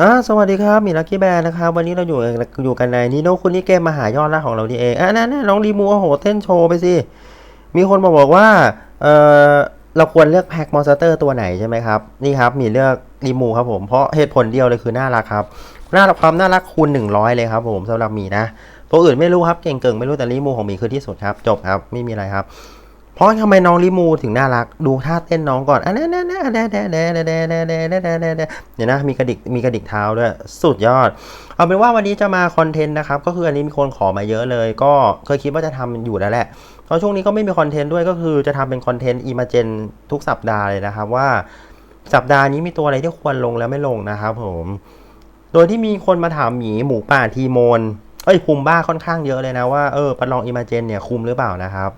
อ่าสวัสดีครับมีลักกี้แบร์นะครับวันนี้เราอยู่อยู่กันในนิโนคุณนี่เกมมหายอดล่าของเราดีเองอะนั่นน้องรีมูโอ้โหเต้นโชว์ไปสิ มีคนมาบอกว่าเออเราควรเลือกแพ็คมอนสเตอร์ตัวไหนใช่ไหมครับ นี่ครับมีเลือกรีมูครับผมเพราะเหตุผลเดียวเลยคือน่ารักครับน่ารักความน่ารักคูณ 100 เลยครับผมสำหรับมีนะตัวอื่นไม่รู้ครับเก่งเกิงไม่รู้แต่รีมูของมีคือที่สุดครับ จบครับไม่มีอะไรครับ เพราะทำไมน้องรีมูถึงน่ารัก ดูท่าเต้นน้องก่อนอันนี้นี่นี่นี่นี่นี่นี่นี่นี่นี่นี่นเดี๋ยวนะมีกระดิกมีกระดิกเท้าด้วยสุดยอด เอาเป็นว่าวันนี้จะมาคอนเทนต์นะครับ ก็คืออันนี้มีคนขอมาเยอะเลย ก็เคยคิดว่าจะทำอยู่แล้วแหละเพราะช่วงนี้ก็ไม่มีคอนเทนต์ด้วยก็คือจะทำเป็นคอนเทนต์อีมาเจนทุกสัปดาห์เลยนะครับว่า สัปดาห์นี้มีตัวอะไรที่ควรลงแล้วไม่ลงนะครับผม โดยที่มีคนมาถามหมีหมูป่าทีโมนเอ้ยคุมบ้าค่อนข้างเยอะเลยนะว่าเออประลองอีมาเจนเนี่ยคุมหรือเปล่านะครับ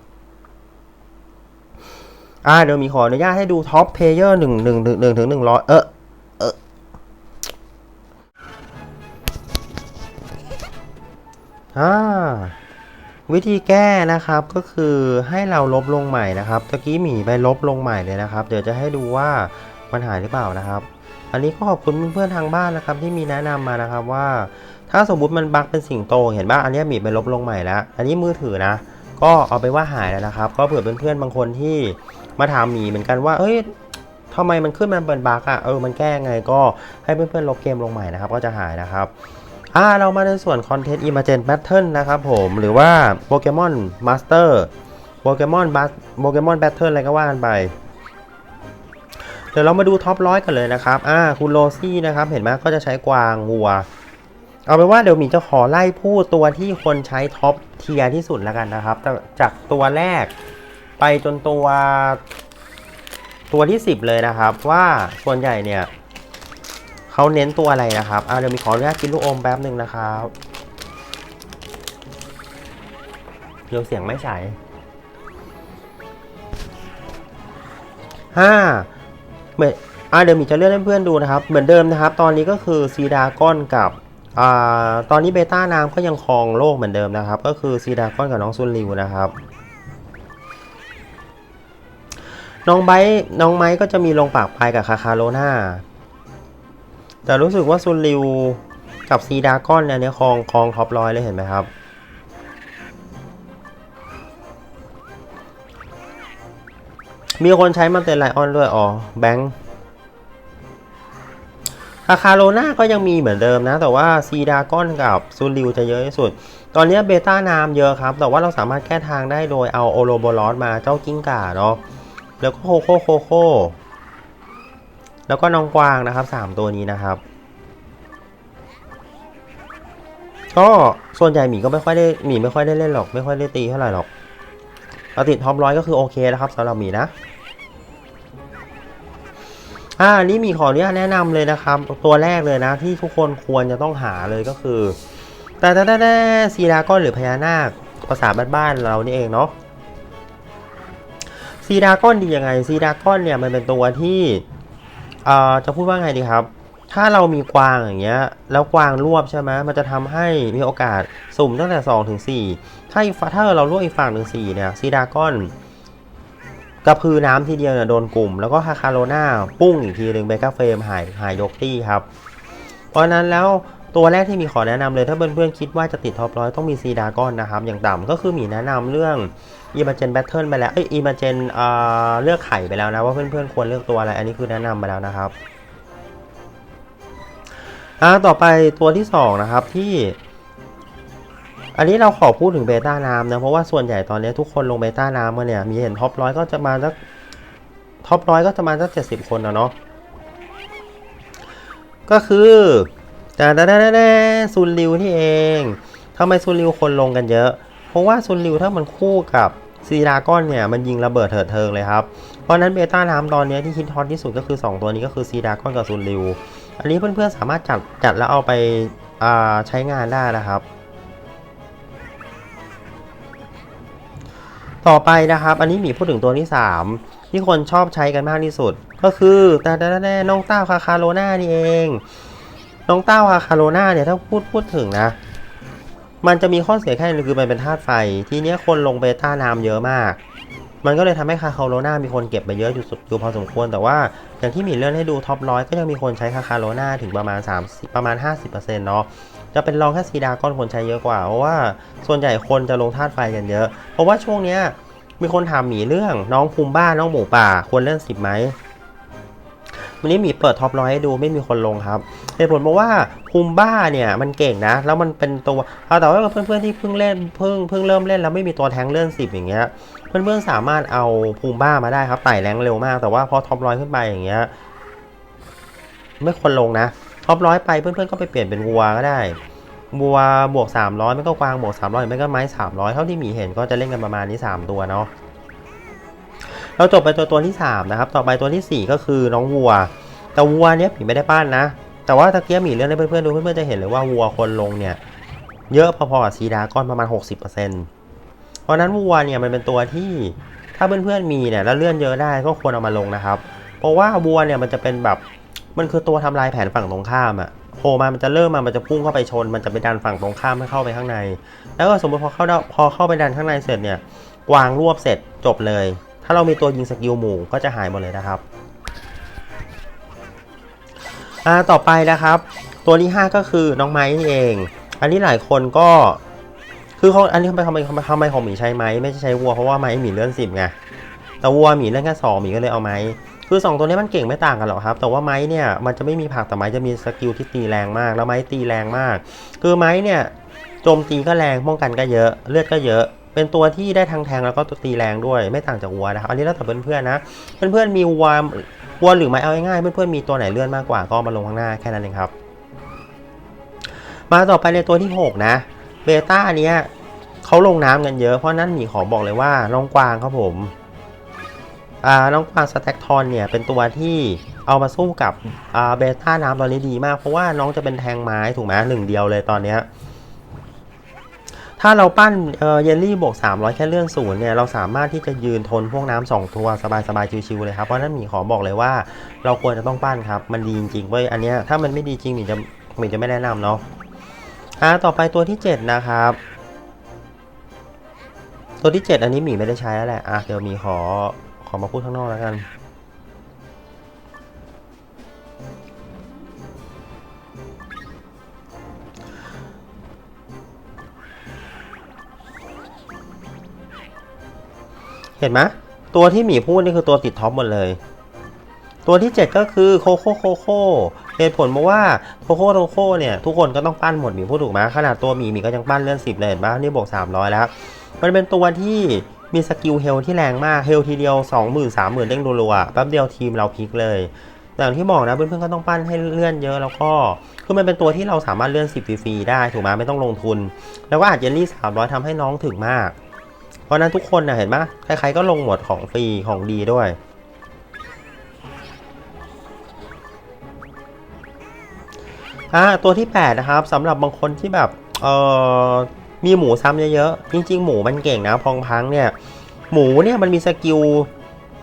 อ่าเดี๋ยวมีขออนุญาตให้ดูท็อปเพลเยอร์หนึ่งหนึ่งหนึ่งหนึ่งถึงหนึ่งร้อยเออเอออ่าวิธีแก้นะครับก็คือให้เราลบลงใหม่นะครับตะกี้หมีไปลบลงใหม่เลยนะครับ เดี๋ยวจะให้ดูว่ามันหายหรือเปล่านะครับ อันนี้ก็ขอบคุณเพื่อนๆทางบ้านนะครับ ที่มีแนะนำมานะครับว่า ถ้าสมมุติมันบั๊กเป็นสิ่งโต เห็นป่ะอันนี้หมีไปลบลงใหม่แล้ว อันนี้มือถือนะ ก็เอาไปว่าหายแล้วนะครับ ก็เผื่อเพื่อนๆบางคนที่ มาถามหมีเหมือนกันว่า เอ้ยทำไมมันขึ้นมาเป็นบักอะเออ มันแก้ไงก็ให้เพื่อนๆลบเกมลงใหม่นะครับ ก็จะหายนะครับอ่าเรามาในส่วนคอนเทนต์ Emergent Battle นะครับผมหรือว่าโปเกมอนมาสเตอร์โปเกมอนบัสโปเกมอนแบทเทิลอะไรก็ว่ากันไป เดี๋ยวเรามาดูท็อปร้อยกันเลยนะครับอ่าคุณโรซี่นะครับ เห็นไหมก็จะใช้กวางวัว เอาเป็นว่าเดี๋ยวหมีจะขอไล่พูดตัวที่คนใช้ท็อปเทียร์ที่สุดแล้วกันนะครับ จากตัวแรก ไปจนตัวตัวที่ 10 เลยนะครับ ว่าส่วนใหญ่เนี่ยเขาเน้นตัวอะไรนะครับอ่าเดี๋ยวมีขออนุญาตกินลูกอมแป๊บหนึ่งนะครับเดี๋ยวเสียงไม่ใสห้าเหมือนอ่าเดี๋ยวมีจะเลื่อนให้เพื่อนดูนะครับ เหมือนเดิมนะครับ ตอนนี้ก็คือซีดาก้อนกับอ่าตอนนี้เบต้าน้ำก็ยังครองโลกเหมือนเดิมนะครับ ก็คือซีดาก้อนกับน้องซุนริวนะครับ น้องไบน้องไม้ก็จะมีลงปากปลายกับคาคาโรนาแต่รู้สึกว่าซุนริวกับซีดากอนเนี่ยเนี่ยคลองคลองท็อปร้อยเลยเห็นไหมครับ มีคนใช้มันเตนไลออนด้วย อ๋อ แบงค์คาคาโรนาก็ยังมีเหมือนเดิมนะ แต่ว่าซีดากอนกับซูริวจะเยอะที่สุด ตอนนี้เบต้านามเยอะครับ แต่ว่าเราสามารถแก้ทางได้โดยเอาโอโรโบลอสมาเจ้ากิ้งก่าเนาะ แล้วก็โคโค่โคโค่แล้วก็น้องกวางนะครับสามตัวนี้นะครับ ก็ส่วนใหญ่หมีก็ไม่ค่อยได้หมีไม่ค่อยได้เล่นหรอก ไม่ค่อยได้ตีเท่าไหร่หรอกเราติดท็อปร้อยก็คือโอเคแล้วครับสำหรับหมีนะอ่านนี้หมีขออนุญาตแนะนำเลยนะครับ ตัวแรกเลยนะ ที่ทุกคนควรจะต้องหาเลยก็คือ แต่แต่แต่แต่ซีดากอนหรือพญานาคภาษาบ้านๆเรานี่เองเนาะ ซีดากอนดียังไงซีดากอนเนี่ยมันเป็นตัวที่เอ่อจะพูดว่าไงดีครับ ถ้าเรามีกวางอย่างเงี้ย แล้วกวางรวบใช่ไหมมันจะทำให้มีโอกาสสุ่มตั้งแต่2ถึง4ถ้าอีกฝั่งถ้าเรารวบอีกฝั่งหนึ่ง4เนี่ยซีดากอนกระพือน้ำทีเดียวเนี่ยโดนกลุ่ม แล้วก็คาคาโรนาปุ้งอีกทีหนึ่งเบก้าเฟรมหายหายยกตี้ครับ เพราะนั้นแล้วตัวแรกที่มีขอแนะนำเลยถ้าเพื่อนๆคิดว่าจะติดท็อปร้อยต้องมีซีดากอนนะครับ อย่างต่ำก็คือมีแนะนำเรื่อง อีมาเจนแบทเทิลไปแล้วเอ้ยอีมาเจนเลือกไข่ไปแล้วนะว่าเพื่อนๆควรเลือกตัวอะไรอันนี้คือแนะนำไปแล้วนะครับอ่าต่อไปตัวที่สองนะครับที่ อันนี้เราขอพูดถึงเบต้าน้ำนะเพราะว่าส่วนใหญ่ตอนนี้ทุกคนลงเบต้าน้ำมาเนี่ยมีเห็นท็อปร้อยก็จะมาสักท็อปร้อยก็จะมาสักเจ็ดสิบคนนะเนาะก็คือแต่แต่แต่ซุนริวนี่เองทำไมซุนริวคนลงกันเยอะ เพราะว่าซุนริวถ้ามันคู่กับซีดากอนเนี่ยมันยิงระเบิดเถิดเทิงเลยครับ เพราะนั้นเบต้าน้ำตอนนี้ที่ฮิตฮอตที่สุดก็คือ 2 ตัวนี้ก็คือซีดากอนกับซุนริว อันนี้เพื่อนๆสามารถจัดจัดแล้วเอาไปาใช้งานได้นะครับ ต่อไปนะครับ อันนี้มีพูดถึงตัวที่ 3 ที่คนชอบใช้กันมากที่สุด ก็คือแต่แต่แต่น้องเต้าคาคาโรนานี่เอง น้องเต้าคาคาโรนาเนี่ยถ้าพูดพูดถึงนะ มันจะมีข้อเสียแค่นึงคือมันเป็นธาตุไฟ ทีเนี้ยคนลงเบต้าน้ำเยอะมาก มันก็เลยทำให้คาคาโรนามีคนเก็บไปเยอะอยู่สุดอยู่พอสมควร แต่ว่าอย่างที่หมีเลื่อนให้ดูท็อปร้อยก็ยังมีคนใช้คาคาโรนาถึงประมาณ3ประมาณ 50%เนาะจะเป็นรองแค่ซีดาก้อนคนใช้เยอะกว่า เพราะว่าส่วนใหญ่คนจะลงธาตุไฟกันเยอะ เพราะว่าช่วงเนี้ยมีคนถามหมีเรื่องน้องภูมิบ้านน้องหมูป่าควรเล่นสิบไหม วันนี้มีเปิดท็อปร้อยให้ดูไม่มีคนลงครับเหตุผลเพราะว่าภูมิบ้าเนี่ยมันเก่งนะ แล้วมันเป็นตัวเอาแต่ว่าเพื่อนๆที่เพิ่งเล่นเพิ่งเพิ่งเริ่มเล่นแล้วไม่มีตัวแทงเลื่อนสิบอย่างเงี้ยเพื่อนๆสามารถเอาภูมิบ้ามาได้ครับไต่แรงเร็วมากแต่ว่าพอท็อปร้อยขึ้นไปอย่างเงี้ยไม่ควรลงนะท็อปร้อยไปเพื่อนๆก็ไปเปลี่ยนเป็นวัวก็ได้วัวบวก 300 ไม่ก็กวางบวก 300 ไม่ก็ไม้ 300 เท่าที่หมีเห็นก็จะเล่นกันประมาณนี้ 3 ตัวเนาะ เราจบไปตัวตัวที่ 3 นะครับ ต่อไปตัวทีสี่4 ก็คือน้องวัว แต่วัวเนี้ยหมีไม่ได้ปั้นนะ แต่ว่าตะเกียบหมีเลื่อนให้เพื่อนๆดูเพื่อนๆจะเห็นเลยว่าวัวคนลงเนี่ย เยอะพอๆกับซีดาก้อนประมาณ 60%เพราะนั้นวัวเนี่ยมันเป็นตัวที่ถ้าเพื่อนๆมีเนี่ยแล้วเลื่อนเยอะได้ก็ควรเอามาลงนะครับ เพราะว่าวัวเนี่ยมันจะเป็นแบบมันคือตัวทำลายแผนฝั่งตรงข้ามอะโผล่มา มันจะเริ่มมา มันจะพุ่งเข้าไปชน มันจะไปดันฝั่งตรงข้ามให้เข้าไปข้างใน แล้วก็สมมติพอเข้าพอเข้าไปดันข้างในเสร็จเนี่ยวางรวบเสร็จจบเลยาเรามีตัวยิงสกิลหมู่ก็จะหายหมดเลยนะครับอ่าต่อไปนะครับ ตัวที่ 5 ก็คือน้องไม้นี่เอง อันนี้หลายคนก็คือเขาอันนี้ทำไมทำไมทำไมทำไมของหมีใช้ไม้ไม่ใช่ใช้วัวเพราะว่าไม้หมีเลื่อนสิบไงแต่วัวหมีเลื่อนแค่สองหมีก็เลยเอาไม้คือ 2 ตัวนี้มันเก่งไม่ต่างกันหรอกครับ แต่ว่าไม้เนี่ยมันจะไม่มีผักแต่ไม้จะมีสกิลที่ตีแรงมาก แล้วไม้ตีแรงมาก คือไม้เนี่ยโจมตีก็แรงป้องกันก็เยอะเลือดก็เยอะ เป็นตัวที่ได้ทั้งแทงแล้วก็ตัวตีแรงด้วยไม่ต่างจากวัวนะครับอันนี้แล้วแต่เพื่อนๆนะ เพื่อนๆมีวัววัวหรือไม้เอาง่ายๆเพื่อนๆมีตัวไหนเลื่อนมากกว่าก็มาลงข้างหน้าแค่นั้นเองครับ มาต่อไปในตัวที่ 6 นะเบต้าเนี้ยเขาลงน้ำกันเยอะเพราะนั้นหมีขอบอกเลยว่าน้องกวางครับผมอ่าน้องกวางสแต็กทอนเนี่ยเป็นตัวที่เอามาสู้กับอ่าเบต้าน้ำตอนนี้ดีมากเพราะว่าน้องจะเป็นแทงไม้ถูกไหมหนึ่งเดียวเลยตอนเนี้ย ถ้าเราปั้นเยลลี่บวก300 แค่เรื่องศูนย์เนี่ยเราสามารถที่จะยืนทนพวกน้ำสองตัวสบายๆชิวๆเลยครับ เพราะฉะนั้นหมีขอบอกเลยว่าเราควรจะต้องปั้นครับ มันดีจริงๆเว้ยอันเนี้ยถ้ามันไม่ดีจริงหมีจะหมีจะไม่แนะนำเนาะอ่าต่อไปตัวที่ 7 นะครับ ตัวที่ 7 อันนี้หมีไม่ได้ใช้แล้วแหละอะเดี๋ยวหมีขอขอมาพูดข้างนอกแล้วกัน เห็นไหมตัวที่หมีพูดนี่คือตัวติดท็อปหมดเลย ตัวที่ 7 ก็คือโคโค่โคโค่เหตุผลเพราะว่าโคโค่โคโค่เนี่ยทุกคนก็ต้องปั้นหมดหมีพูดถูกไหมขนาดตัวหมีหมีก็ยังปั้นเลื่อนสิบเลยเห็นปะนี่บวก300 แล้ว มันเป็นตัวที่มีสกิลเฮลที่แรงมากเฮลทีเดียว 20,000 30,000เด้งรัวๆแป๊บเดียวทีมเราพลิกเลยอย่างที่บอกนะเพื่อนๆก็ต้องปั้นให้เลื่อนเยอะแล้วก็คือมันเป็นตัวที่เราสามารถเลื่อน10ฟรีๆได้ถูกไหมไม่ต้องลงทุน แล้วก็อาจเยลลี่300ทำให้น้องถึงมาก ราะนั้นทุกคนนะเห็นไหมใครๆก็ลงหมดของฟรีของดีด้วย อ่าตัวที่ 8 นะครับสำหรับบางคนที่แบบเอ่อมีหมูซ้ำเยอะๆ จริง ๆ หมูมันเก่งนะพองพังเนี่ย หมูเนี่ยมันมีสกิล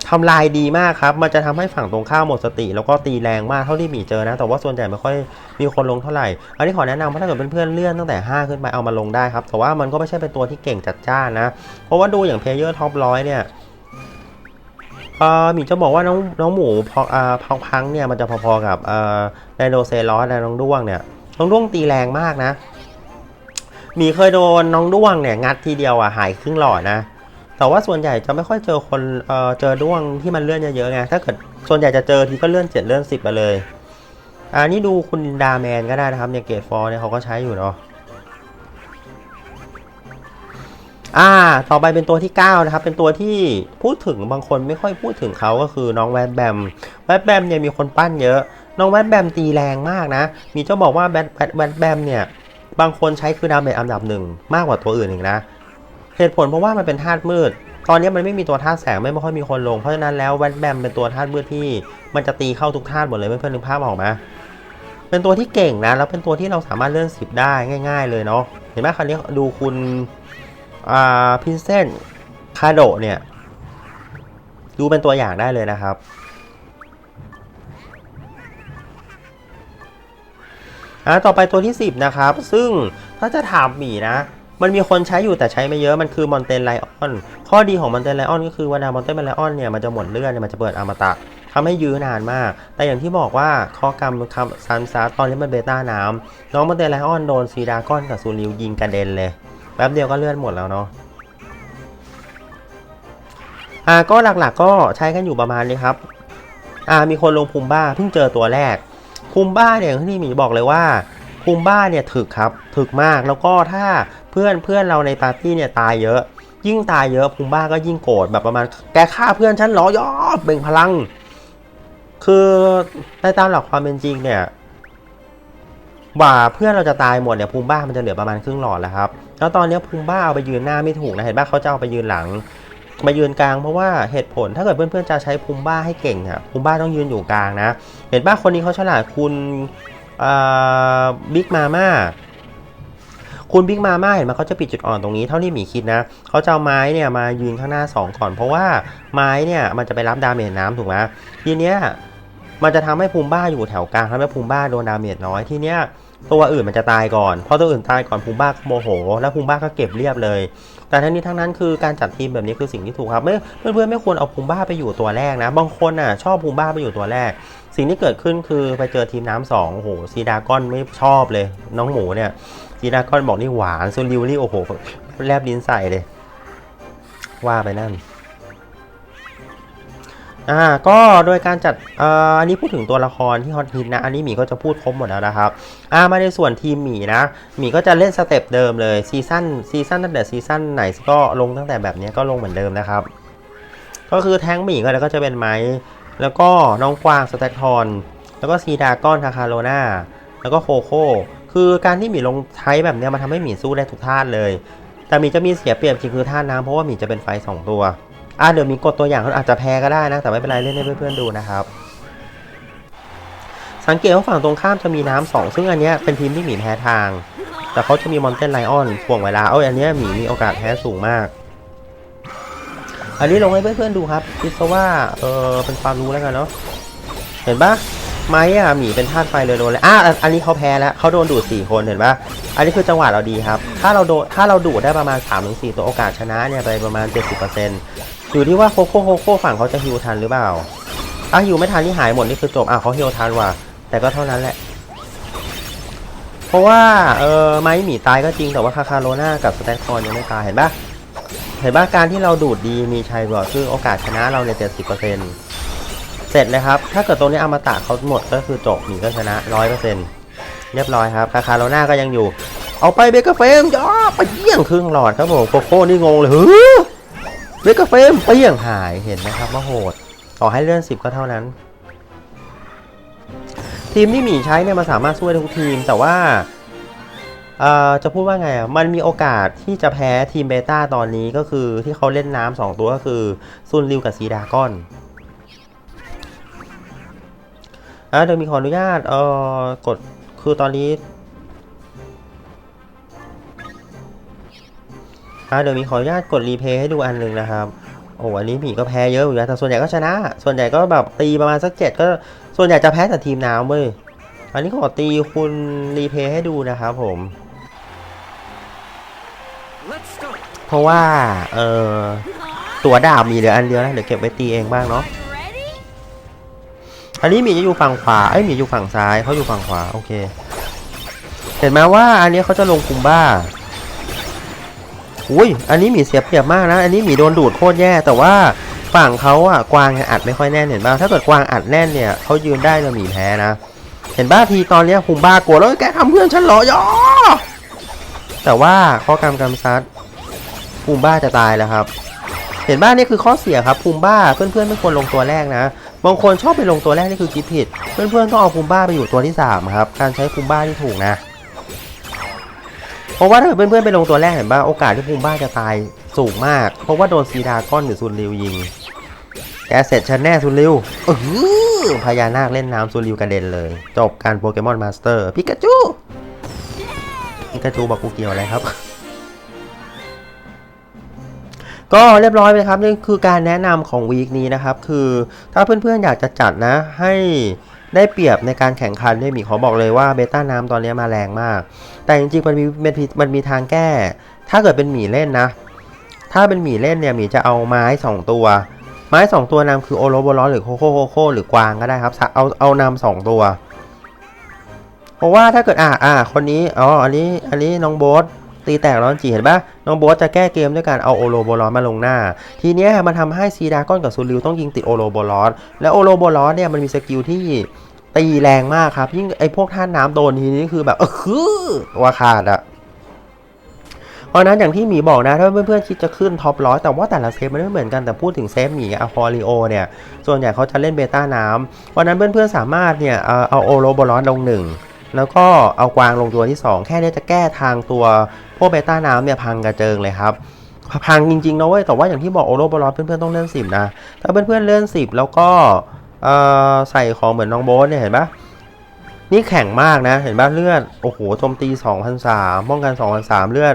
ทำลายดีมากครับ มันจะทำให้ฝั่งตรงข้ามหมดสติ แล้วก็ตีแรงมากเท่าที่หมีเจอนะ แต่ว่าส่วนใหญ่ไม่ค่อยมีคนลงเท่าไหร่ อันนี้ขอแนะนำว่าถ้าเกิดเพื่อนๆเลื่อนตั้งแต่ 5 ขึ้นไปเอามาลงได้ครับ แต่ว่ามันก็ไม่ใช่เป็นตัวที่เก่งจัดจ้านนะ เพราะว่าดูอย่างเพลเยอร์ท็อปร้อยเนี่ยเอ่อหมีจะบอกว่าน้องน้องหมูพออ่าพองพังเนี่ยมันจะพอๆกับไดโนเซรอสและน้องด้วงเนี่ย น้องด้วงตีแรงมากนะหมีเคยโดนน้องด้วงเนี่ยงัดทีเดียวอะหายครึ่งหลอดนะ แต่ว่าส่วนใหญ่จะไม่ค่อยเจอคนเอ่อเจอด้วงที่มันเลื่อนเยอะๆไงถ้าเกิดส่วนใหญ่จะเจอทีก็เลื่อนเจ็ดเลื่อนสิบไปเลยอันนี้ดูคุณดาแมนก็ได้นะครับเนี่ยเกตฟอร์เนี่ยเขาก็ใช้อยู่เนาะอ่า ต่อไปเป็นตัวที่ 9 นะครับ เป็นตัวที่พูดถึงบางคนไม่ค่อยพูดถึงเขาก็คือน้องแวดแบม แวดแบมเนี่ยมีคนปั้นเยอะ น้องแวดแบมตีแรงมากนะ มีเจ้าบอกว่าแวดแวดแวดแบมเนี่ย บางคนใช้คือดาเมจอันดับหนึ่งมากกว่าตัวอื่นอีกนะ เหตุผลเพราะว่ามันเป็นธาตุมืด ตอนนี้มันไม่มีตัวธาตุแสงไม่ค่อยมีคนลง เพราะฉะนั้นแล้วแวดแบมเป็นตัวธาตุมืดที่ มันจะตีเข้าทุกธาตุหมดเลยเพื่อนๆนึกภาพออกไหมเป็นตัวที่เก่งนะ แล้วเป็นตัวที่เราสามารถเลื่อนสิบได้ง่าย ๆ เลยเนาะ เห็นไหมคราวนี้ดูคุณอ่าพินเซนคาโดเนี่ย ดูเป็นตัวอย่างได้เลยนะครับอ่าต่อไปตัวที่ 10 นะครับ ซึ่งถ้าจะถามหมีนะ มันมีคนใช้อยู่แต่ใช้ไม่เยอะมันคือมอนเตนไลออนข้อดีของมอนเตนไลออนก็คือเวลามอนเตนไลออนเนี่ยมันจะหมดเลือดเนี่ยมันจะเปิดอมตะทำให้ยื้อนานมาก แต่อย่างที่บอกว่าข้อกรรมคำซันซาตอนนี้มันเบต้าน้ำน้องมอนเตนไลออนโดนซีดากอนกับซูริวยิงกระเด็นเลยแป๊บเดียวก็เลื่อนหมดแล้วเนาะอ่าก็หลักๆก็ใช้กันอยู่ประมาณนี้ครับอ่ามีคนลงภูมิบ้าเพิ่งเจอตัวแรกภูมิบ้าเนี่ยที่หมีบอกเลยว่าภูมิบ้าเนี่ยถึกครับถึกมากแล้วก็ถ้า พื่อนเพื่อนเราในปาร์ตี้เนี่ยตายเยอะ ยิ่งตายเยอะภูมิบ้าก็ยิ่งโกรธแบบประมาณแกฆ่าเพื่อนฉันเหรอยอเบ่งพลัง คือในตามหลักความเป็นจริงเนี่ยว่าเพื่อนเราจะตายหมดเนี่ยภูมิบ้ามันจะเหลือประมาณครึ่งหลอดแล้วครับแล้วตอนนี้ภูมิบ้าเอาไปยืนหน้าไม่ถูกนะเห็นบ้าเขาจะเอาไปยืนหลังมายืนกลางเพราะว่าเหตุผลถ้าเกิดเพื่อนๆจะใช้ภูมิบ้าให้เก่งอะภูมิบ้าต้องยืนอยู่กลางนะ เห็นบ้าคนนี้เขาฉลาดคุณบิ๊กมาม่า คุณบิ๊กมาม่าเห็นไหมเขาจะปิดจุดอ่อนตรงนี้เท่าที่หมีคิดนะเขาจะเอาไม้เนี่ยมายืนข้างหน้า 2 ก่อน เพราะว่าไม้เนี่ยมันจะไปรับดาเมจน้ำถูกไหมทีเนี้ยมันจะทำให้ภูมิบ้าอยู่แถวกลางทำให้ภูมิบ้าโดนดาเมจน้อยทีเนี้ยตัวอื่นมันจะตายก่อน เพราะตัวอื่นตายก่อนภูมิบ้าโมโห แล้วภูมิบ้าก็เก็บเรียบเลย แต่ทั้งนี้ทั้งนั้นคือการจัดทีมแบบนี้คือสิ่งที่ถูกครับไม่เพื่อนๆไม่ควรเอาภูมิบ้าไปอยู่ตัวแรกนะ บางคนอะชอบภูมิบ้าไปอยู่ตัวแรก สิ่งที่เกิดขึ้นคือไปเจอทีมน้ำสองโอ้โหซีดากอนไม่ชอบเลย น้องหมูเนี่ย ซีดากอนบอกนี่หวานโซลิวนี่โอ้โหแลบลิ้นใส่เลย ว่าไปนั่นอ่าก็โดยการจัดเอ่ออันนี้พูดถึงตัวละครที่ฮอตฮิตนะ อันนี้หมีก็จะพูดครบหมดแล้วนะครับอ่ามาในส่วนทีมหมีนะหมีก็จะเล่นสเต็ปเดิมเลยซีซั่นซีซั่นตั้งแต่ซีซั่นไหนก็ลงตั้งแต่แบบนี้ก็ลงเหมือนเดิมนะครับ ก็คือแท้งหมีก็แล้วก็จะเป็นไม้แล้วก็น้องกวางสแต็กทอนแล้วก็ซีดากอนทาคาโรนาแล้วก็โคโค่ คือการที่หมีลงใช้แบบเนี้ยมันทำให้หมีสู้ได้ทุกท่าตุเลย แต่หมีจะมีเสียเปรียบจริงคือท่าตุน้ำเพราะว่าหมีจะเป็นไฟสองตัวอะเดี๋ยวมีกดตัวอย่างเขาอาจจะแพ้ก็ได้นะ แต่ไม่เป็นไรเล่นให้เพื่อนๆดูนะครับ สังเกตว่าฝั่งตรงข้ามจะมีน้ำสองซึ่งอันเนี้ยเป็นทีมที่หมีแพ้ทาง แต่เขาจะมีมอนเตนไลออนถ่วงเวลาเอ้ยอันเนี้ยหมีมีโอกาสแพ้สูงมาก อันนี้ลงให้เพื่อนๆดูครับคิดซะว่าเออเป็นความรู้แล้วกันเนาะเห็นปะ ไม้อะหมีเป็นธาตุไฟเลยโดนเลยอะอันนี้เขาแพ้แล้วเขาโดนดูดสี่คนเห็นปะอันนี้คือจังหวะเราดีครับ ถ้าเราโดนถ้าเราดูดได้ประมาณ3าถึงสตัวโอกาสชนะเนี่ยไปประมาณ 70%อยู่ที่ว่าโคโค่โคโค่ฝั่งเขาจะฮิวทันหรือเปล่าถ้าฮิวไม่ทันที่หายหมดนี่คือจบอะเขาฮิวทันว่ะแต่ก็เท่านั้นแหละ เพราะว่าเออไม้หมีตายก็จริงแต่ว่าคาคาโรน่ากับสแต็กคอนยังไม่ตายเห็นปะเห็นปะการที่เราดูดดีมีชัยกว่าคือโอกาสชนะเราเนี่ยเจ็ดสิบเปอร์เซ็นต์ เสร็จเลยครับ ถ้าเกิดตรงนี้อมตะเขาหมดก็คือจบหมีก็ชนะร้อยเปอร์เซ็นต์เรียบร้อยครับ คาคาโรนาก็ยังอยู่ เอาไปเบเกอร์เฟมจ้าไปเยี่ยงครึ่งหลอดครับผมโคโค่นี่งงเลยเฮ้ยเบเกอร์เฟมไปเยี่ยงหายเห็นไหมครับว่าโหด ต่อให้เลื่อนสิบก็เท่านั้น ทีมที่หมีใช้เนี่ยมันสามารถสู้ได้ทุกทีมแต่ว่าเอ่อจะพูดว่าไงอะ มันมีโอกาสที่จะแพ้ทีมเบต้าตอนนี้ก็คือที่เขาเล่นน้ำสองตัวก็คือซุนริวกับซีดากอน อะเดี๋ยวมีขออนุญาตเอ่อกดคือตอนนี้อะเดี๋ยวมีขออนุญาตกดรีเพย์ให้ดูอันหนึ่งนะครับโอ้อันนี้หมีก็แพ้เยอะอยู่นะแต่ส่วนใหญ่ก็ชนะ ส่วนใหญ่ก็แบบตีประมาณสักเจ็ดก็ส่วนใหญ่จะแพ้แต่ทีมน้ำเว้ยอันนี้ขอตีคุณรีเพย์ให้ดูนะครับผม เพราะว่าเออตัวดาบมีเหลืออันเดียวนะเดี๋ยวเก็บไว้ตีเองบ้างเนาะ อันนี้หมีจะอยู่ฝั่งขวาเอ้ยหมีอยู่ฝั่งซ้ายเขาอยู่ฝั่งขวาโอเค เห็นไหมว่าอันนี้เขาจะลงคุมบ้าอุ้ยอันนี้หมีเสียเปรียบมากนะ อันนี้หมีโดนดูดโคตรแย่แต่ว่าฝั่งเขาอะกวางอัดไม่ค่อยแน่นเห็นป่ะถ้าเกิดกวางอัดแน่นเนี่ยเขายืนได้จะหมีแพ้นะ เห็นบ้าทีตอนเนี้ยภูมิบ้ากลัวแล้วแกทำเพื่อนฉันเหรอยอแต่ว่าข้อกรรมกำซัดภูมิบ้าจะตายแล้วครับ เห็นบ้านี่คือข้อเสียครับภูมิบ้าเพื่อนๆไม่ควรลงตัวแรกนะ บางคนชอบไปลงตัวแรกนี่คือคิดผิด เพื่อนๆต้องเอาภูมบ้าไปอยู่ตัวที่สามครับ การใช้ภูมบ้าที่ถูกนะ เพราะว่าถ้าเพื่อนๆไปลงตัวแรกเห็นบ้าโอกาสที่ภูมบ้าจะตายสูงมาก เพราะว่าโดนซีดาก้อนหรือซุนริวยิงแกเสร็จฉันแน่ซุนริวเออพญานาคเล่นน้ำซุนริวกระเด็นเลย จบการโปเกมอนมาสเตอร์พิกาจูพิกาจูบอกกูเกี่ยวอะไรครับ ก็เรียบร้อยไปครับนี่คือการแนะนำของวีคนี้นะครับ คือถ้าเพื่อนๆอยากจะจัดนะ ให้ได้เปรียบในการแข่งขันเนี่ยหมีขอบอกเลยว่าเบต้าน้ำตอนนี้มาแรงมาก แต่จริงๆมันมีมันมีมันมีทางแก้ ถ้าเกิดเป็นหมีเล่นนะ ถ้าเป็นหมีเล่นเนี่ยหมีจะเอาไม้ 2 ตัว ไม้ 2 ตัวนำคือโอโรโบลอหรือโคโคโคโคหรือกวางก็ได้ครับ เอาเอานำสองตัว เพราะว่าถ้าเกิดอ่าอ่าคนนี้อ๋ออันนี้อันนี้น้องโบ๊ท ตีแตกร้อนจีเห็นปะน้องโบ๊ทจะแก้เกมด้วยการเอาโอโรโบลอสมาลงหน้า ทีเนี้ยมันทำให้ซีดากอนกับซูริวต้องยิงติดโอโรโบลอสแล้วโอโรโบลอสเนี่ยมันมีสกิลที่ตีแรงมากครับ ยิ่งไอพวกท่านน้ำโดนทีนี้คือแบบเออคือว่าขาดอะเพราะนั้นอย่างที่หมีบอกนะ ถ้าเพื่อนๆคิดจะขึ้นท็อปร้อยแต่ว่าแต่ละเซฟมันไม่เหมือนกันแต่พูดถึงเซฟหมีอะฟอริโอเนี่ย ส่วนใหญ่เขาจะเล่นเบต้าน้ำเพราะนั้นเพื่อนๆสามารถเนี่ยเอาโอโรโบลอสลงหนึ่ง แล้วก็เอากวางลงตัวที่ 2 แค่นี้จะแก้ทางตัวพวกเบต้าน้ำเนี่ยพังกระเจิงเลยครับพังจริงๆนะเว้ยแต่ว่าอย่างที่บอกโอโรบอลเพื่อนๆต้องเลื่อนสิบนะถ้าเพื่อนๆเลื่อนสิบแล้วก็ใส่ของเหมือนน้องโบ๊ทเนี่ยเห็นปะนี่แข็งมากนะ เห็นปะเลือดโอ้โหโจมตี2,003ป้องกัน2,003เลือด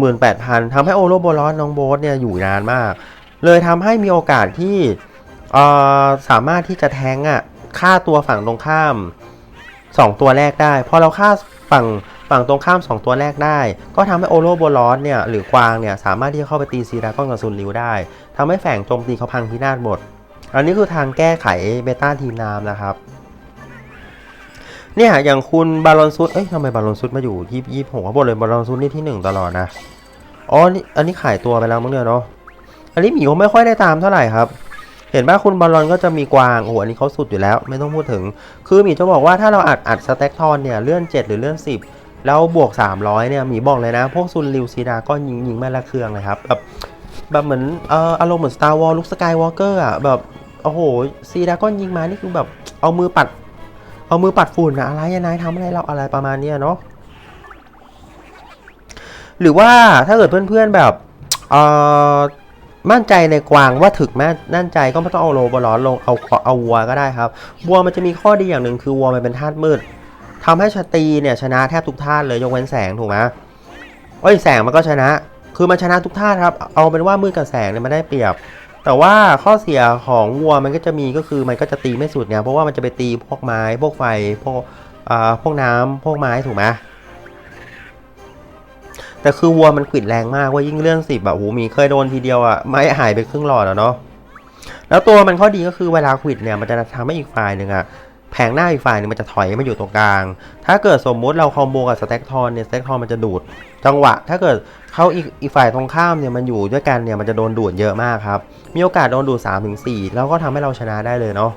18,000ทำให้โอโรบอลอสน้องโบ๊ทเนี่ยอยู่นานมาก เลยทำให้มีโอกาสที่สามารถที่จะแทงอะฆ่าตัวฝั่งตรงข้าม 2 ตัวแรกได้พอเราฆ่าฝั่งฝั่งตรงข้าม 2 ตัวแรกได้ ก็ทำให้โอโรโบลอสเนี่ยหรือกวางเนี่ยสามารถที่จะเข้าไปตีซีดากอนกับซุนริวได้ทำให้แฝงโจมตีเขาพังพินาศหมด อันนี้คือทางแก้ไขเบต้าทีมน้ำนะครับเนี่ยอย่างคุณบาลอนซุดเอ้ยทำไมบาลอนซุดมาอยู่ยี่ยี่ผมเขาบอกเลยบาลอนซุดนี่ที่หนึ่งตลอดนะอ๋อนี่อันนี้ขายตัวไปแล้วมั้งเนี่ยเนาะอันนี้หมีเขาไม่ค่อยได้ตามเท่าไหร่ครับ เห็นว่าคุณบอลลอนก็จะมีกวางโอ้โหอันนี้เขาสุดอยู่แล้ว ไม่ต้องพูดถึง คือหมีจะบอกว่าถ้าเราอัดอัดสแต็กทอนเนี่ยเลื่อน 7 หรือเลื่อน 10 แล้วบวก 300เนี่ยหมีบอกเลยนะ พวกซุนริวซีดาก็ยิงยิงแม่ละเครื่องเลยครับแบบแบบเหมือนเอ่ออารมณ์เหมือน Star Wars ลุคสกายวอล์กเกอร์อะแบบโอ้โหซีดาก็ยิงมานี่คือแบบเอามือปัด เอามือปัดฝุ่นอะอะไรนายทำอะไรเราอะไรประมาณเนี้ยเนาะหรือว่าถ้าเกิดเพื่อนๆแบบเอ่อ มั่นใจในกวางว่าถึกแม่นั่นใจก็ไม่ต้องเอาโลบอลอนลงเอาเอาวัวก็ได้ครับ วัวมันจะมีข้อดีอย่างหนึ่งคือวัวมันเป็นธาตุมืดทำให้ชาตีเนี่ยชนะแทบทุกธาตุเลยยกเว้นแสงถูกไหมเอ้ยแสงมันก็ชนะ คือมันชนะทุกธาตุครับ เอาเป็นว่ามืดกับแสงเนี่ยมันได้เปรียบ แต่ว่าข้อเสียของวัวมันก็จะมีก็คือมันก็จะตีไม่สุดเนี่ยเพราะว่ามันจะไปตีพวกไม้พวกไฟพวกอ่าพวกน้ำพวกไม้ถูกไหม แต่คือวัวมันขวิดแรงมากว่ายิ่งเลื่อนสิบแบบโอ้โหมีเคยโดนทีเดียวอะไม่หายไปครึ่งหลอดแล้วเนาะแล้วตัวมันข้อดีก็คือเวลาขิดเนี่ยมันจะทำให้อีกฝ่ายหนึ่งอะแผงหน้าอีกฝ่ายหนึงมันจะถอยมาอยู่ตรงกลาง ถ้าเกิดสมมุติเราคอมโบกับสแต็กทอนเนี่ยสแต็กทอนมันจะดูด จังหวะ ถ้าเกิดเขาอีกอีกฝ่ายตรงข้ามเนี่ยมันอยู่ด้วยกันเนี่ยมันจะโดนดูดเยอะมากครับ มีโอกาสโดนดูด3-4ถึงแล้วก็ทำให้เราชนะได้เลยเนาะ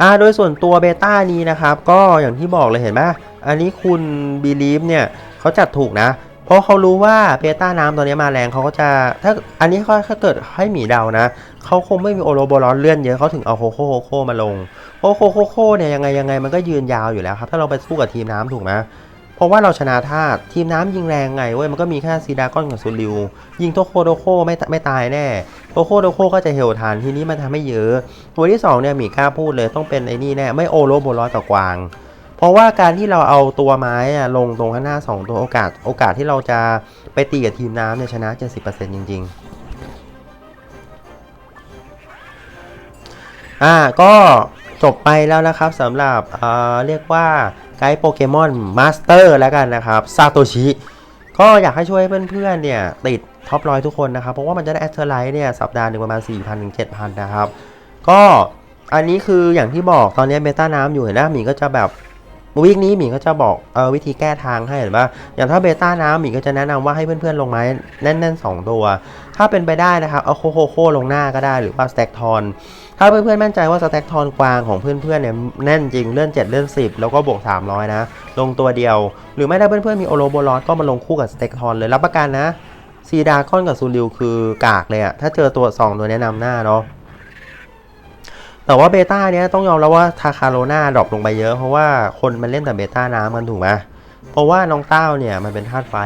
อ่าโดยส่วนตัวเบต้านี้นะครับ ก็อย่างที่บอกเลยเห็นไหม อันนี้คุณบีลีฟเนี่ยเขาจัดถูกนะ เพราะเขารู้ว่าเบต้าน้ำตอนนี้มาแรงเขาก็จะ ถ้าอันนี้เขาถ้าเกิดให้หมีเดานะ เขาคงไม่มีโอโรโบลอนเลื่อนเยอะเขาถึงเอาโคโคโคโคมาลงเพราะโคโคโคเนี่ยยังไงยังไงมันก็ยืนยาวอยู่แล้วครับ ถ้าเราไปสู้กับทีมน้ำถูกไหมเพราะว่าเราชนะธาตุทีมน้ำยิงแรงไงเว้ยมันก็มีแค่ซีดากอนกับซูริว ยิงโทโคโดโคไม่ไม่ตายแน่โคโคโดโคก็จะเฮลทันทีนี้มันทำให้เยอะตัวที่2เนี่ยหมีกล้าพูดเลยต้องเป็นไอ้นี่แน่ไม่โอโรโบลอสกับกวาง เพราะว่าการที่เราเอาตัวไม้อะลงตรงข้างหน้า 2 ตัวโอกาส โอกาสที่เราจะไปตีกับทีมน้ำเนี่ยชนะ 70%จริง ๆ อ่าก็จบไปแล้วนะครับสำหรับเอ่อเรียกว่าไกด์โปเกมอนมาสเตอร์แล้วกันนะครับซาโตชิก็อยากให้ช่วยเพื่อนๆเนี่ย ติดท็อปร้อยทุกคนนะครับ เพราะว่ามันจะได้แอสเทอร์ไลท์เนี่ย สัปดาห์หนึ่งประมาณ 4,000 ถึง 7,000 นะครับ ก็อันนี้คืออย่างที่บอกตอนนี้เบต้าน้ำอยู่เห็นไหมหมีก็จะแบบ วีคนี้หมีก็จะบอกเออวิธีแก้ทางให้เห็นปะอย่างถ้าเบต้าน้ำหมีก็จะแนะนำว่าให้เพื่อนๆลงไม้แน่นๆ 2 ตัว ถ้าเป็นไปได้นะครับเอาโคโคโคลงหน้าก็ได้หรือว่าสแต็กทอนถ้าเพื่อนๆมั่นใจว่าสแต็กทอนกวางของเพื่อนๆเนี่ยแน่นจริงเลื่อน7เลื่อน10 แล้วก็บวก 300 นะ ลงตัวเดียว หรือไม่ถ้าเพื่อนๆมีโอโลโบลอสก็มาลงคู่กับสเต็กทอนเลยรับประกันนะซีดาคอนกับซูริวคือกากเลยอะถ้าเจอตัว2ตัวแนะนำหน้าเนาะ แต่ว่าเบต้าเนี้ยต้องยอมแล้วว่าทาคาโรนาดรอปลงไปเยอะ เพราะว่าคนมันเล่นแต่เบต้าน้ำกันถูกไหมเพราะว่าน้องเต้าเนี่ยมันเป็นธาตุไฟ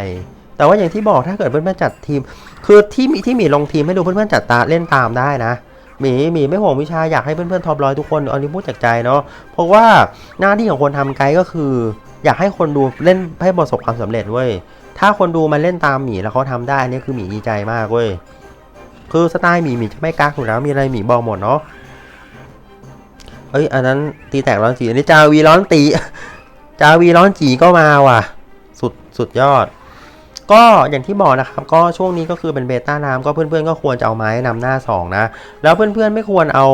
แต่ว่าอย่างที่บอกถ้าเกิดเพื่อนๆจัดทีม คือที่มีที่หมีลงทีมให้ดูเพื่อนๆจัดตาเล่นตามได้นะหมีหมีไม่ห่วงวิชาอยากให้เพื่อนๆท็อปร้อยทุกคนอันนี้พูดจากใจเนาะเพราะว่าหน้าที่ของคนทำไกด์ก็คือ อยากให้คนดูเล่นให้ประสบความสำเร็จเว้ยถ้าคนดูมาเล่นตามหมีแล้วเขาทำได้อันนี้คือหมีดีใจมากเว้ยคือสไตล์หมีหมีจะไม่กักถูกแล้วมีอะไรหมีบอกหมดเนาะ เอ้ย อันนั้นตีแตกร้อนจีอันนี้จาวีร้อนตี จาวีร้อนจีก็มาว่ะ สุดสุดยอด ก็อย่างที่บอกนะครับ ก็ช่วงนี้ก็คือเป็นเบต้าน้ำก็เพื่อนๆก็ควรจะเอาไม้นำหน้า 2 นะ แล้วเพื่อนๆไม่ควรเอา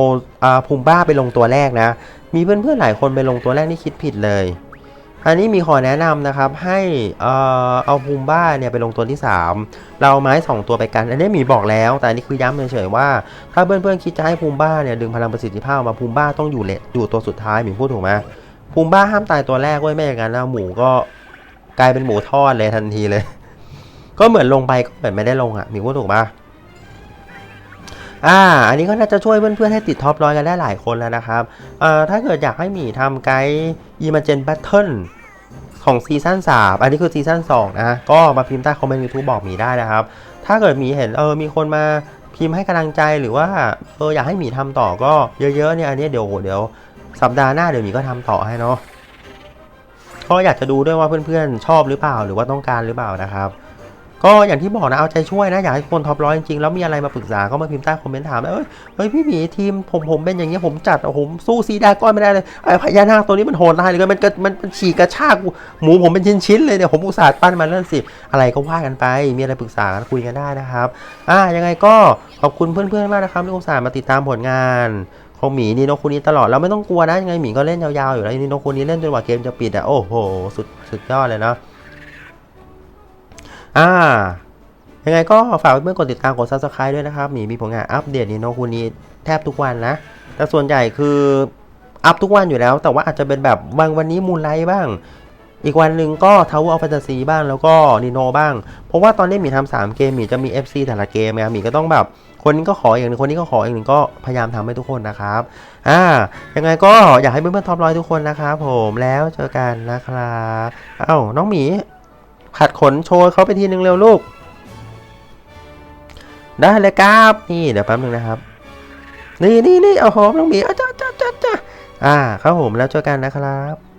อาภูมิบ้าไปลงตัวแรกนะ มีเพื่อนๆหลายคนไปลงตัวแรกนี่คิดผิดเลย อันนี้มีขอแนะนำนะครับให้เอาภูมิบ้าเนี่ยไปลงตัวที่ 3 เราเอาไม้ 2 ตัวไปกัน อันนี้หมีบอกแล้ว แต่อันนี้คือย้ำเฉยๆว่า ถ้าเพื่อนๆคิดจะให้ภูมิบ้าเนี่ยดึงพลังประสิทธิภาพมาภูมิบ้าต้องอยู่เลอยู่ตัวสุดท้ายหมีพูดถูกไหมภูมิบ้าห้ามตายตัวแรกเว้ยไม่อย่างนั้นแล้วหมูก็กลายเป็นหมูทอดเลยทันทีเลย ก็เหมือนลงไปก็เหมือนไม่ได้ลงอะหมีพูดถูกปะ อ่า อันนี้ก็น่าจะช่วยเพื่อนๆให้ติดท็อปร้อยกันได้หลายคนแล้วนะครับเอ่อถ้าเกิดอยากให้หมีทำไกด์อีมาเจนแบทเทิลของซีซั่น3อันนี้คือซีซั่น2นะก็มาพิมพ์ใต้คอมเมนต์ยูทูบบอกหมีได้นะครับ ถ้าเกิดหมีเห็นเออมีคนมาพิมพ์ให้กำลังใจหรือว่าเอออยากให้หมีทำต่อก็เยอะๆเนี่ยอันนี้เดี๋ยวเดี๋ยวสัปดาห์หน้าเดี๋ยวหมีก็ทำต่อให้เนาะก็อยากจะดูด้วยว่าเพื่อนๆชอบหรือเปล่าหรือว่าต้องการหรือเปล่านะครับ ก็อย่างที่บอกนะเอาใจช่วยนะอยากให้คนท็อปร้อยจริงๆแล้วมีอะไรมาปรึกษาก็มาพิมพ์ใต้คอมเมนต์ถามเอ้ยเฮ้ยพี่หมีทีมผมผมเป็นอย่างเงี้ยผมจัดผมสู้ซีดาก้อนไม่ได้เลยไอ้พญานาคตัวนี้มันโหดร้ายเลยมันก็มันมันฉีกกระชากหมูผมเป็นชิ้นๆเลยเนี่ยผมอุตส่าห์ปั้นมาเรื่องสิอะไรก็ว่ากันไป มีอะไรปรึกษากันคุยกันได้นะครับอ่ายังไงก็ขอบคุณเพื่อนๆมากนะครับที่อุตส่าห์มาติดตามผลงานของหมีนีโนกคุนี้ตลอดแล้วไม่ต้องกลัวนะยังไงหมีก็เล่นยาวๆอยู่แล้วนีโนกคุนี้เล่นจนกว่าเกมจะปิดอะโอ้โหสุดสุดยอดเลยเนาะ อ่า ยังไงก็ฝากเพื่อนกดติดตามกด subscribe ด้วยนะครับหมีมีผลงานอัปเดตนีโนคุนี้แทบทุกวันนะ แต่ส่วนใหญ่คืออัพทุกวันอยู่แล้ว แต่ว่าอาจจะเป็นแบบบางวันนี้มูนไลท์บ้าง อีกวันหนึ่งก็ทาวเวอร์ออฟแฟนตาซีบ้างแล้วก็นีโนบ้าง เพราะว่าตอนนี้หมีทำสามเกมหมีจะมี FC แต่ละเกมไงหมีก็ต้องแบบคนนี้ก็ขออย่างหนึ่งคนนี้ก็ขออย่างหนึ่งก็พยายามทำให้ทุกคนนะครับ อ่า ยังไงก็อยากให้เพื่อนๆท็อปร้อยทุกคนนะครับผมแล้วเจอกันนะครับ เอ้า น้องหมี ขัดขนโชว์เขาไปทีนึงเร็วลูก ได้เลยครับ นี่เดี๋ยวแป๊บนึงนะครับ นี่นี่นี่เอาหอมน้องหมีจ้าจ้าจ้าจ้าอ่าครับผมแล้วเจอกันนะครับ